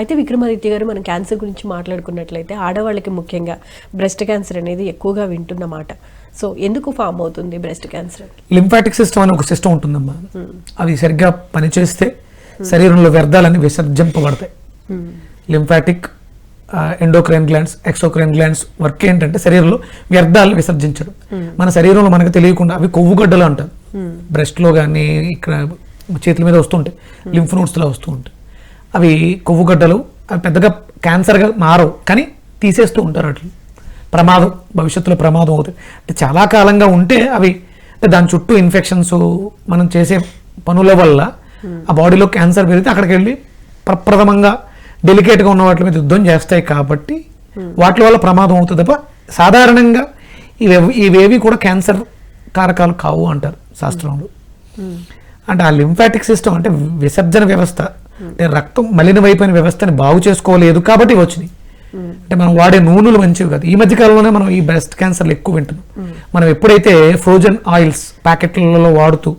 అయితే విక్రమాదిత్య గారు మనం క్యాన్సర్ గురించి మాట్లాడుకున్నట్లయితే ఆడవాళ్ళకి ముఖ్యంగా బ్రెస్ట్ క్యాన్సర్ అనేది ఎక్కువగా వింటున్నమాట సో ఎందుకు ఫామ్ అవుతుంది బ్రెస్ట్ క్యాన్సర్? లింఫాటిక్ సిస్టమ్ అనే ఒక సిస్టమ్ ఉంటుందమ్మా. అవి సరిగ్గా పనిచేస్తే శరీరంలో వ్యర్థాలన్నీ విసర్జింపబడతాయి. Lymphatic endocrine glands exocrine glands work ఏంటంటే శరీరంలో వ్యర్థాలు విసర్జించడం. మన శరీరంలో మనకు తెలియకుండా అవి కొవ్వుగడ్డలు అంటారు. బ్రెస్ట్లో కానీ ఇక్కడ చేతుల మీద వస్తుంటాయి. లింఫ్ నోట్స్లో వస్తూ ఉంటాయి అవి కొవ్వుగడ్డలు అవి పెద్దగా క్యాన్సర్గా మారవు కానీ తీసేస్తూ ఉంటారు అట్లా ప్రమాదం భవిష్యత్తులో ప్రమాదం అవుతుంది. అంటే చాలా కాలంగా ఉంటే అవి అంటే దాని చుట్టూ ఇన్ఫెక్షన్స్ మనం చేసే పనుల వల్ల ఆ బాడీలో క్యాన్సర్ పెరిగితే అక్కడికి వెళ్ళి ప్రప్రథమంగా డెలికేట్గా ఉన్న వాటి మీద యుద్ధం చేస్తాయి కాబట్టి వాటి వల్ల ప్రమాదం అవుతుంది తప్ప సాధారణంగా ఇవి ఇవేవి కూడా క్యాన్సర్ కారకాలు కావు అంటారు శాస్త్రంలో. అంటే ఆ లింఫాటిక్ సిస్టమ్ అంటే విసర్జన వ్యవస్థ అంటే రక్తం మలినమైపోయిన వ్యవస్థని బాగు చేసుకోలేదు కాబట్టి వచ్చినాయి. అంటే మనం వాడే నూనెలు మంచివి కాదు. ఈ మధ్య కాలంలోనే మనం ఈ బ్రెస్ట్ క్యాన్సర్లు ఎక్కువ వింటున్నాం. మనం ఎప్పుడైతే ఫ్రోజన్ ఆయిల్స్ ప్యాకెట్లలో వాడుతూ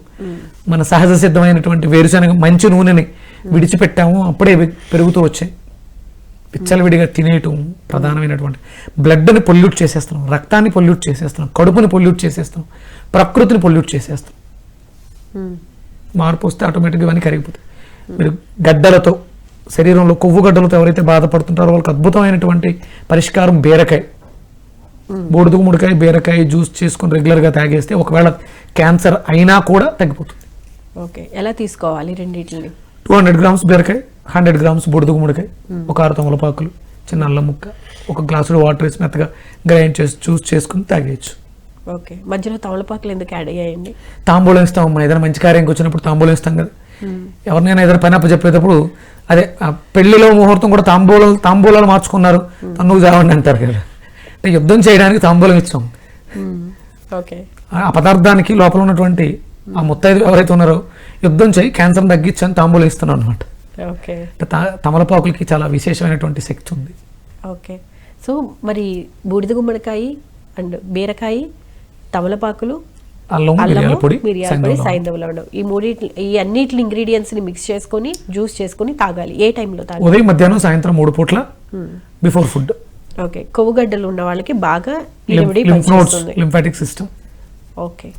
మన సహజ సిద్ధమైనటువంటి వేరుశనగ మంచి నూనెని విడిచిపెట్టామో అప్పుడే పెరుగుతూ వచ్చాయి. విచ్చలవిడిగా తినేయటం ప్రధానమైనటువంటి. బ్లడ్ని పొల్యూట్ చేసేస్తున్నాం. రక్తాన్ని పొల్యూట్ చేసేస్తున్నాం. కడుపుని పొల్యూట్ చేసేస్తున్నాం. ప్రకృతిని పొల్యూట్ చేసేస్తున్నాం. మార్పు వస్తే ఆటోమేటిక్గా ఇవన్నీ కరిగిపోతాయి. మీరు గడ్డలతో శరీరంలో కొవ్వు గడ్డలతో ఎవరైతే బాధపడుతుంటారో వాళ్ళకి అద్భుతమైనటువంటి పరిష్కారం బీరకాయ. బూడిద ముడికాయ బీరకాయ జ్యూస్ చేసుకొని రెగ్యులర్గా తాగేస్తే ఒకవేళ క్యాన్సర్ అయినా కూడా తగ్గిపోతుంది. ఓకే. ఎలా తీసుకోవాలి రెండింటిని? టూ హండ్రెడ్ గ్రామ్స్ బీరకాయ హండ్రెడ్ గ్రామ్స్ బుడద గుమ్మడికాయ ఒక ఆరు తమలపాకులు చిన్న అల్లం ముక్క ఒక గ్లాసులో వాటర్ వేసి మెత్తగా గ్రైండ్ చేసి జ్యూస్ చేసుకుని తాగేయచ్చు. ఓకే. మధ్యలో తమలపాకులు ఎందుకు యాడ్ అయ్యాయండి? తాంబూలం ఇస్తాం అమ్మా. ఏదైనా మంచి కార్యంకి వచ్చినప్పుడు తాంబూలం ఇస్తాం కదా. ఎవరినైనా ఏదైనా పని అప్పచెప్పేటప్పుడు అదే పెళ్ళిలో ముహూర్తం కూడా తాంబూలం తాంబూలాలు మార్చుకున్నారు. తన్నుకు చావండి అంటారు కదా. అంటే యుద్ధం చేయడానికి తాంబూలం ఇచ్చాం. ఓకే. ఆ పదార్థానికి లోపల ఉన్నటువంటి ఆ ముత్తైదు ఎవరైతే ఉన్నారో యుద్ధం చేయి క్యాన్సర్ తగ్గించని తాంబూలం ఇస్తున్నాం అనమాట ఓకే. తమలపాకులకి చాలా విశేషమైనటువంటి శక్తి ఉంది. ఓకే. సో మరి బూడిద గుమ్మడికాయ అండ్ బీరకాయ తమలపాకులు అల్లం మిరియాల అల్లము పొడి మిరియాల పొడి ఈ మూడింటి ఈ అన్నిటి ఇంగ్రీడియంట్స్ని మిక్స్ చేసుకొని జ్యూస్ చేసుకొని తాగాలి. ఏ టైంలో తాగాలి? ఉదయం మధ్యాహ్నం సాయంత్రం మూడు పూట్ల బిఫోర్ ఫుడ్ ఓకే. కొవ్వుగడ్డలు ఉన్న వాళ్ళకి బాగా లింఫ్ లింఫాటిక్ సిస్టమ్ ఓకే.